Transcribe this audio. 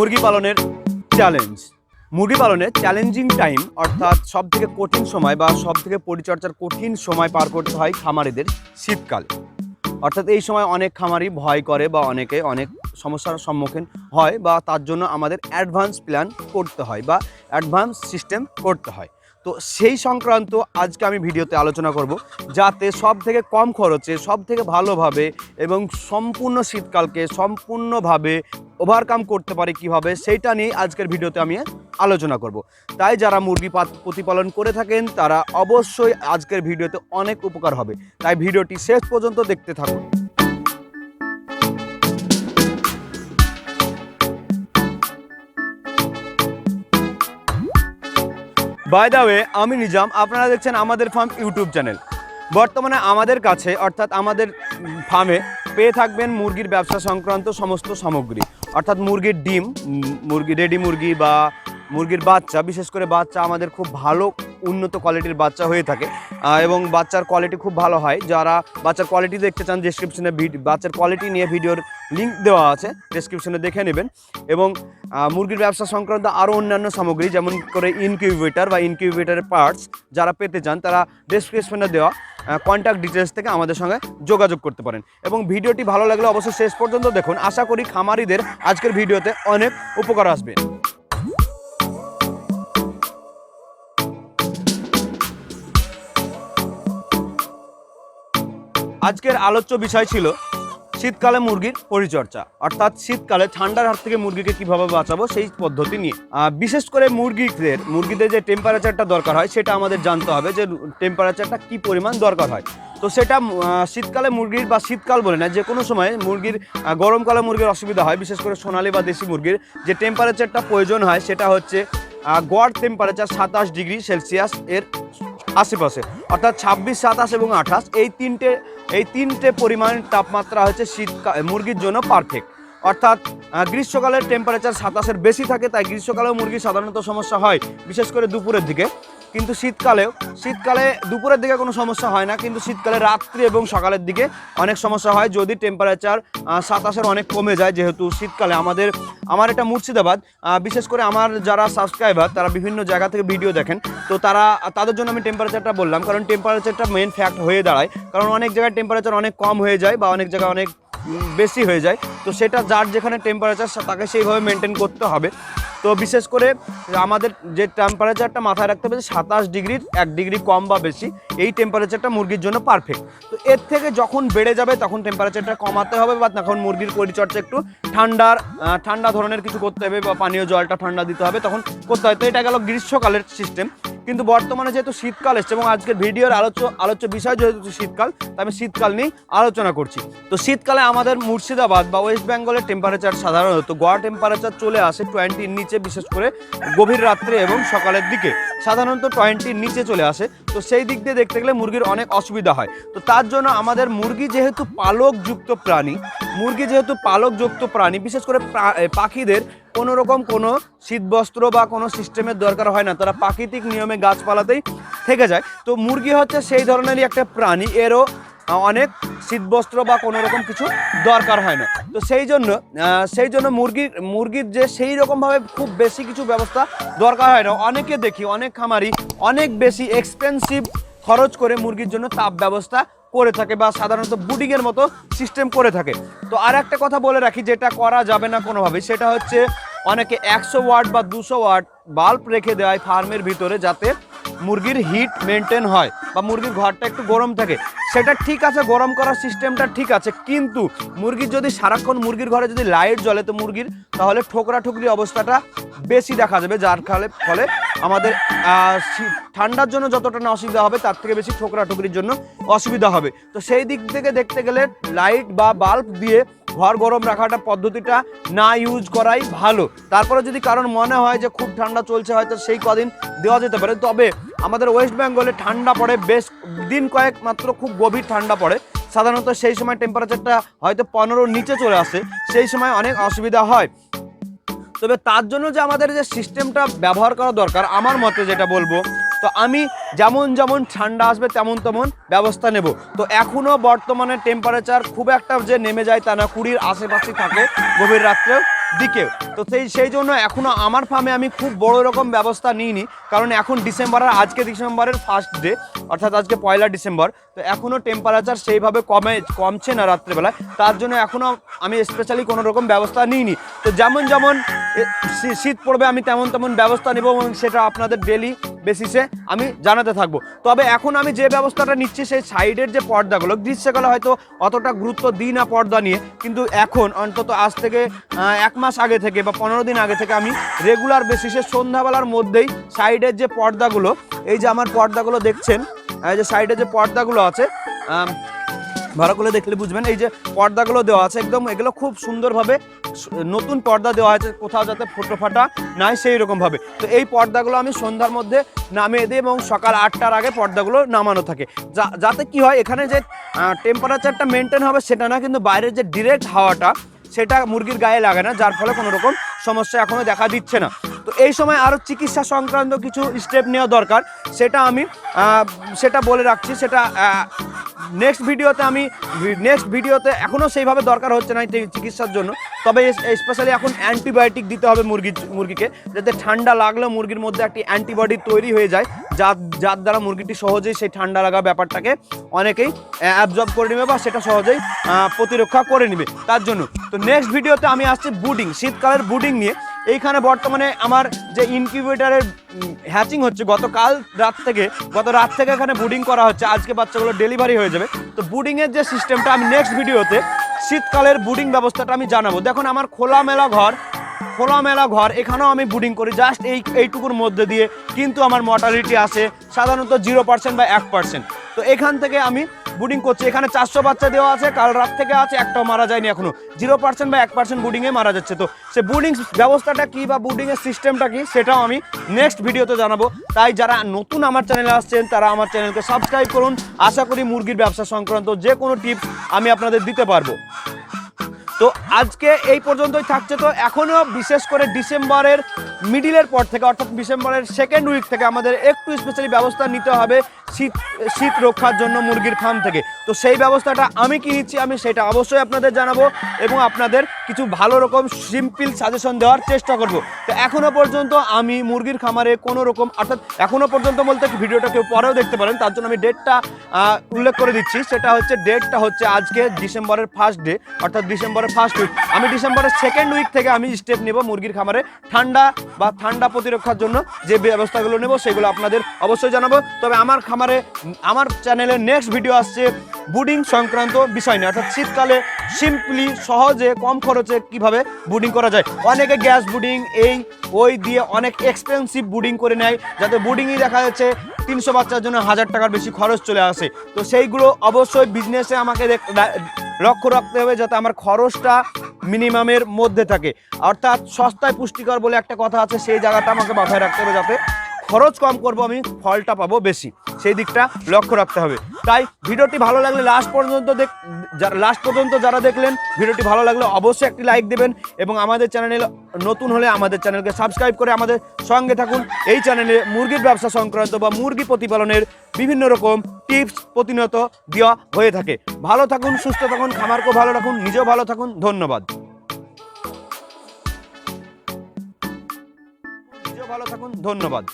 মুরগি পালনের চ্যালেঞ্জ মুরগি পালনের চ্যালেঞ্জিং টাইম অর্থাৎ সব থেকে কঠিন সময় বা সব থেকে পরিচর্যার কঠিন সময় পার করতে হয় খামারিদের শীতকালে। অর্থাৎ এই সময় অনেক খামারি ভয় করে বা অনেকে অনেক সমস্যার সম্মুখীন হয় বা তার জন্য আমাদের অ্যাডভান্স প্ল্যান করতে হয় বা অ্যাডভান্স সিস্টেম করতে হয়। তো সেই সংক্রান্ত আজকে আমি ভিডিওতে আলোচনা করব, যাতে সব থেকে কম খরচে সব থেকে ভালোভাবে এবং সম্পূর্ণ শীতকালকে সম্পূর্ণভাবে ওভারকাম করতে পারে কীভাবে, সেইটা নিয়ে আজকের ভিডিওতে আমি আলোচনা করব। তাই যারা মুরগি প্রতিপালন করে থাকেন, তারা অবশ্যই আজকের ভিডিওতে অনেক উপকার হবে। তাই ভিডিওটি শেষ পর্যন্ত দেখতে থাকুন। বাই দ্য ওয়ে আমি নিজাম, আপনারা দেখছেন আমাদের ফার্ম ইউটিউব চ্যানেল বর্তমানে আমাদের কাছে, অর্থাৎ আমাদের ফার্মে পেয়ে থাকবেন মুরগির ব্যবসা সংক্রান্ত সমস্ত সামগ্রী। অর্থাৎ মুরগির ডিম মুরগি রেডি মুরগি বা মুরগির বাচ্চা, বিশেষ করে বাচ্চা আমাদের খুব ভালো উন্নত কোয়ালিটির বাচ্চা হয়ে থাকে। এবং বাচ্চার কোয়ালিটি খুব ভালো হয়। যারা বাচ্চার কোয়ালিটি দেখতে চান ডিসক্রিপশনে বাচ্চার কোয়ালিটি নিয়ে ভিডিওর লিঙ্ক দেওয়া আছে ডিসক্রিপশনে দেখে নেবেন। এবং মুরগির ব্যবসা সংক্রান্ত আরও অন্যান্য সামগ্রী, যেমন করে ইনকিউবেটার বা ইনকিউবেটারের পার্টস যারা পেতে চান, তারা ডিসক্রিপশনে দেওয়া কন্ট্যাক্ট ডিটেলস থেকে আমাদের সঙ্গে যোগাযোগ করতে পারেন। এবং ভিডিওটি ভালো লাগলে অবশ্যই শেষ পর্যন্ত দেখুন। আশা করি খামারিদের আজকের ভিডিওতে অনেক উপকার আসবে। আজকের আলোচ্য বিষয় ছিল শীতকালে মুরগির পরিচর্যা। অর্থাৎ শীতকালে ঠান্ডার হাত থেকে মুরগিকে কীভাবে বাঁচাবো সেই পদ্ধতি নিয়ে। বিশেষ করে মুরগিদের মুরগিদের যে টেম্পারেচারটা দরকার হয় সেটা আমাদের জানতে হবে যে টেম্পারেচারটা কি পরিমাণ দরকার হয়। তো সেটা শীতকালে মুরগির বা শীতকাল বলে না, যে কোনো সময় মুরগির গরমকালে মুরগির অসুবিধা হয়, বিশেষ করে সোনালি বা দেশি মুরগির। যে টেম্পারেচারটা প্রয়োজন হয় সেটা হচ্ছে গড় টেম্পারেচার সাতাশ ডিগ্রি সেলসিয়াস এর আশেপাশে। অর্থাৎ ছাব্বিশ, সাতাশ এবং আঠাশ, এই তিনটে এই তিনটে পরিমাণ তাপমাত্রা হচ্ছে শীতকাল মুরগির জন্য পারফেক্ট অর্থাৎ গ্রীষ্মকালের টেম্পারেচার সাতাশের বেশি থাকে, তাই গ্রীষ্মকালেও মুরগির সাধারণত সমস্যা হয়, বিশেষ করে দুপুরের দিকে। কিন্তু শীতকালেও, শীতকালে দুপুরের দিকে কোনো সমস্যা হয় না, কিন্তু শীতকালে রাত্রি এবং সকালের দিকে অনেক সমস্যা হয়, যদি টেম্পারেচার সাতাশের অনেক কমে যায়, যেহেতু শীতকালে আমাদের, আমার এটা মুর্শিদাবাদ বিশেষ করে আমার যারা সাবস্ক্রাইবার তারা বিভিন্ন জায়গা থেকে ভিডিও দেখেন, তো তারা, তাদের জন্য আমি টেম্পারেচারটা বললাম, কারণ টেম্পারেচারটা মেন ফ্যাক্ট হয়ে দাঁড়ায়, কারণ অনেক জায়গায় টেম্পারেচার অনেক কম হয়ে যায় বা অনেক জায়গায় অনেক বেশি হয়ে যায়, তো সেটা যার যেখানে টেম্পারেচার তাকে সেইভাবে মেনটেন করতে হবে। তো বিশেষ করে আমাদের যে টেম্পারেচারটা মাথায় রাখতে হবে সাতাশ ডিগ্রির এক ডিগ্রি কম বা বেশি, এই টেম্পারেচারটা মুরগির জন্য পারফেক্ট তো এর থেকে যখন বেড়ে যাবে তখন টেম্পারেচারটা কমাতে হবে বা তখন মুরগির পরিচর্যা একটু ঠান্ডার ঠান্ডা ধরনের কিছু করতে হবে বা পানীয় জলটা ঠান্ডা দিতে হবে। তখন করতে হয়। তো এটা গেল গ্রীষ্মকালের সিস্টেম কিন্তু বর্তমানে যেহেতু শীতকাল এসছে এবং আজকের ভিডিওর আলোচ্য আলোচ্য বিষয় যেহেতু শীতকাল, তাই আমি শীতকাল নিয়ে আলোচনা করছি। তো শীতকালে আমাদের মুর্শিদাবাদ বা ওয়েস্ট বেঙ্গলের টেম্পারেচার সাধারণত গড় টেম্পারেচার চলে আসে টোয়েন্টির নিচে, বিশেষ করে গভীর রাত্রে এবং সকালের দিকে। সাধারণত টোয়েন্টির নিচে চলে আসে। তো সেই দিক দিয়ে দেখতে গেলে মুরগির অনেক অসুবিধা হয়। তো তার জন্য আমাদের মুরগি যেহেতু পালকযুক্ত প্রাণী মুরগি যেহেতু পালকযুক্ত প্রাণী, বিশেষ করে পাখিদের কোনো রকম কোনো শীতবস্ত্র বা কোনো সিস্টেমের দরকার হয় না। তারা প্রাকৃতিক নিয়মে গাছপালাতেই থেকে যায়। তো মুরগি হচ্ছে সেই ধরনেরই একটা প্রাণী, এরও অনেক শীতবস্ত্র বা কোনো রকম কিছু দরকার হয় না। তো সেই জন্য সেই জন্য মুরগির মুরগির যে সেই রকমভাবে খুব বেশি কিছু ব্যবস্থা দরকার হয় না। অনেকে দেখি, অনেক খামারি অনেক বেশি এক্সপেন্সিভ খরচ করে মুরগির জন্য তাপ ব্যবস্থা করে থাকে বা সাধারণত বুডিংয়ের মতো সিস্টেম করে থাকে। তো আর একটা কথা বলে রাখি, যেটা করা যাবে না কোনোভাবেই সেটা হচ্ছে অনেকে একশো ওয়াট বা দুশো ওয়াট বাল্ব রেখে দেয় ফার্মের ভিতরে যাতে মুরগির হিট মেনটেন হয় বা মুরগির ঘরটা একটু গরম থাকে, সেটা ঠিক আছে, গরম করার সিস্টেমটা ঠিক আছে, কিন্তু মুরগির যদি সারাক্ষণ মুরগির ঘরে যদি লাইট জ্বলে তো মুরগির, তাহলে ঠোকরা ঠুকরি অবস্থাটা বেশি দেখা যাবে, যার ফলে ফলে আমাদের ঠান্ডার জন্য যতটা না অসুবিধা হবে, তার থেকে বেশি ঠোকরা ঠুকরির জন্য অসুবিধা হবে। তো সেই দিক থেকে দেখতে গেলে লাইট বা বাল্ব দিয়ে ঘর গরম রাখাটা পদ্ধতিটা না ইউজ করাই ভালো। তারপরে যদি কারণ মনে হয় যে খুব ঠান্ডা চলছে, হয়তো সেই কদিন দেওয়া যেতে পারে। তবে আমাদের ওয়েস্ট বেঙ্গলে ঠান্ডা পড়ে, বেশ দিন কয়েক মাত্র খুব গভীর ঠান্ডা পড়ে। সাধারণত সেই সময় টেম্পারেচারটা হয়তো পনেরোর নিচে চলে আসে, সেই সময় অনেক অসুবিধা হয়। তবে তার জন্য যে আমাদের যে সিস্টেমটা ব্যবহার করা দরকার, আমার মতে যেটা বলব, তো আমি যেমন যেমন ঠান্ডা আসবে তেমন তেমন ব্যবস্থা নেব। তো এখনও বর্তমানে টেম্পারেচার খুব একটা যে নেমে যায় তা না, কুড়ির আশেপাশে থাকে, গভীর রাত্রেও। দিকে তো সেই সেই জন্য এখনও আমার ফার্মে আমি খুব বড় রকম ব্যবস্থা নিইনি। কারণ এখন ডিসেম্বরের আজকে ডিসেম্বরের ফার্স্ট ডে অর্থাৎ আজকে পয়লা ডিসেম্বর তো এখনও টেম্পারেচার সেইভাবে কমে, কমছে না রাত্রেবেলায়। তার জন্য এখনও আমি স্পেশালি কোনো রকম ব্যবস্থা নিইনি। তো যেমন যেমন শীত পড়বে আমি তেমন তেমন ব্যবস্থা নেব এবং সেটা আপনাদের ডেলি বেসিসে আমি জানাতে থাকব। তবে এখন আমি যে ব্যবস্থাটা নিচ্ছি সেই সাইডের যে পর্দাগুলো, গ্রীষ্মকালে হয়তো অতটা গুরুত্ব দিই না পর্দা নিয়ে, কিন্তু এখন অন্তত আজ থেকে এক মাস আগে থেকে বা পনেরো দিন আগে থেকে আমি রেগুলার বেসিসে সন্ধ্যাবেলার মধ্যেই সাইডের যে পর্দাগুলো, এই যে আমার পর্দাগুলো দেখছেন এই যে সাইডে যে পর্দাগুলো আছে ভালো করে দেখলে বুঝবেন, এই যে পর্দাগুলো দেওয়া আছে একদম, এগুলো খুব সুন্দরভাবে নতুন পর্দা দেওয়া আছে, কোথাও যাতে ফোটো ফাটা নাই সেই রকম ভাবে তো এই পর্দাগুলো আমি সন্ধ্যার মধ্যে নামিয়ে দিই এবং সকাল আটটার আগে পর্দাগুলো নামানো থাকে। যাতে কি হয়, এখানে যে টেম্পারেচারটা মেনটেন হবে সেটা না, কিন্তু বাইরের যে ডিরেক্ট হাওয়াটা, সেটা মুরগির গায়ে লাগে না, যার ফলে কোনো রকম সমস্যা এখনও দেখা দিচ্ছে না। এই সময় আরও চিকিৎসা সংক্রান্ত কিছু স্টেপ নেওয়া দরকার। সেটা আমি সেটা বলে রাখছি, সেটা নেক্সট ভিডিওতে আমি নেক্সট ভিডিওতে এখনও সেইভাবে দরকার হচ্ছে না চিকিৎসার জন্য। তবে স্পেশালি এখন অ্যান্টিবায়োটিক দিতে হবে মুরগি মুরগিকে, যাতে ঠান্ডা লাগলেও মুরগির মধ্যে একটি অ্যান্টিবডি তৈরি হয়ে যায়, যার যার দ্বারা মুরগিটি সহজেই সেই ঠান্ডা লাগা ব্যাপারটাকে অনেকেই অ্যাবজর্ব করে নেবে বা সেটা সহজেই প্রতিরক্ষা করে নেবে। তার জন্য, তো নেক্সট ভিডিওতে আমি আসছি বুডিং শীতকালের বুডিং নিয়ে। এইখানে বর্তমানে আমার যে ইনকিউবেটারের হ্যাচিং হচ্ছে, গতকাল রাত থেকে, গত রাত থেকে এখানে বুডিং করা হচ্ছে। আজকে বাচ্চাগুলো ডেলিভারি হয়ে যাবে। তো বুডিংয়ের যে সিস্টেমটা আমি নেক্সট ভিডিওতে শীতকালের বুডিং ব্যবস্থাটা আমি জানাব। দেখুন, আমার খোলামেলা ঘর খোলামেলা ঘর, এখানেও আমি বুডিং করি। জাস্ট এই, এইটুকুর মধ্যে দিয়ে কিন্তু আমার মর্টালিটি আসে, সাধারণত জিরো পার্সেন্ট বা এক পার্সেন্ট তো এখান থেকে আমি বুডিং করছি। এখানে চারশো বাচ্চা দেওয়া আছে, কাল রাত থেকে আছে, একটাও মারা যায়নি এখনও। জিরো পার্সেন্ট বা এক পার্সেন্ট বুডিংয়ে মারা যাচ্ছে। তো সে বুডিং ব্যবস্থাটা কি বা বুডিংয়ের সিস্টেমটা কি, সেটাও আমি নেক্সট ভিডিওতে জানাব। তাই যারা নতুন আমার চ্যানেলে আসছেন, তারা আমার চ্যানেলকে সাবস্ক্রাইব করুন। আশা করি মুরগির ব্যবসা সংক্রান্ত যে কোনো টিপস আমি আপনাদের দিতে পারব। তো আজকে এই পর্যন্তই থাকছে। তো এখনও বিশেষ করে ডিসেম্বরের মিডিলের পর থেকে, অর্থাৎ ডিসেম্বরের সেকেন্ড উইক থেকে আমাদের একটু স্পেশালি ব্যবস্থা নিতে হবে। শীত শীত রক্ষার জন্য মুরগির ফার্ম থেকে। তো সেই ব্যবস্থাটা আমি কি নিচ্ছি, আমি সেটা অবশ্যই আপনাদের জানাব এবং আপনাদের কিছু ভালো রকম সিম্পল সাজেশন দেওয়ার চেষ্টা করব। তো এখনও পর্যন্ত আমি মুরগির খামারে কোনো রকম, অর্থাৎ এখনও পর্যন্ত বলতে ভিডিওটা কেউ পরেও দেখতে পারেন, তার জন্য আমি ডেটটা উল্লেখ করে দিচ্ছি। সেটা হচ্ছে ডেটটা হচ্ছে আজকে ডিসেম্বরের ফার্স্ট ডে অর্থাৎ ডিসেম্বরের ফার্স্ট উইক আমি ডিসেম্বরের সেকেন্ড উইক থেকে আমি স্টেপ নেব মুরগির খামারে। ঠান্ডা বা ঠান্ডা প্রতিরক্ষার জন্য যে ব্যবস্থাগুলো নেব, সেগুলো আপনাদের অবশ্যই জানাব। তবে আমার খামারে আমার চ্যানেলে নেক্সট ভিডিও আসছে বুডিং সংক্রান্ত বিষয় নিয়ে। অর্থাৎ শীতকালে সিম্পলি সহজে, কম খরচে কীভাবে বুডিং করা যায়? অনেকে গ্যাস বুডিং এই, ওই দিয়ে অনেক এক্সপেন্সিভ বুডিং করে নেয়, যাতে বুডিংই দেখা যাচ্ছে তিনশো বাচ্চার জন্য হাজার টাকার বেশি খরচ চলে আসে। তো সেইগুলো অবশ্যই বিজনেসে আমাকে লক্ষ্য রাখতে হবে যাতে আমার খরচটা মিনিমামের মধ্যে থাকে। অর্থাৎ সস্তায় পুষ্টিকর বলে একটা কথা আছে, সেই জায়গাটা আমাকে মাথায় রাখতে হবে যাতে খরচ কম করব আমি, ফলটা পাবো বেশি। সেই দিকটা লক্ষ্য রাখতে হবে। তাই ভিডিওটি ভালো লাগলে লাস্ট পর্যন্ত দেখ লাস্ট পর্যন্ত যারা দেখলেন, ভিডিওটি ভালো লাগলে অবশ্যই একটি লাইক দেবেন এবং আমাদের চ্যানেলে নতুন হলে আমাদের চ্যানেলকে সাবস্ক্রাইব করে আমাদের সঙ্গে থাকুন। এই চ্যানেলে মুরগির ব্যবসা সংক্রান্ত বা মুরগি প্রতিপালনের বিভিন্ন রকম টিপস প্রতিনিয়ত দেওয়া হয়ে থাকে। ভালো থাকুন, সুস্থ থাকুন, খামারকেও ভালো রাখুন, নিজেও ভালো থাকুন, ধন্যবাদ। নিজেও ভালো থাকুন, ধন্যবাদ।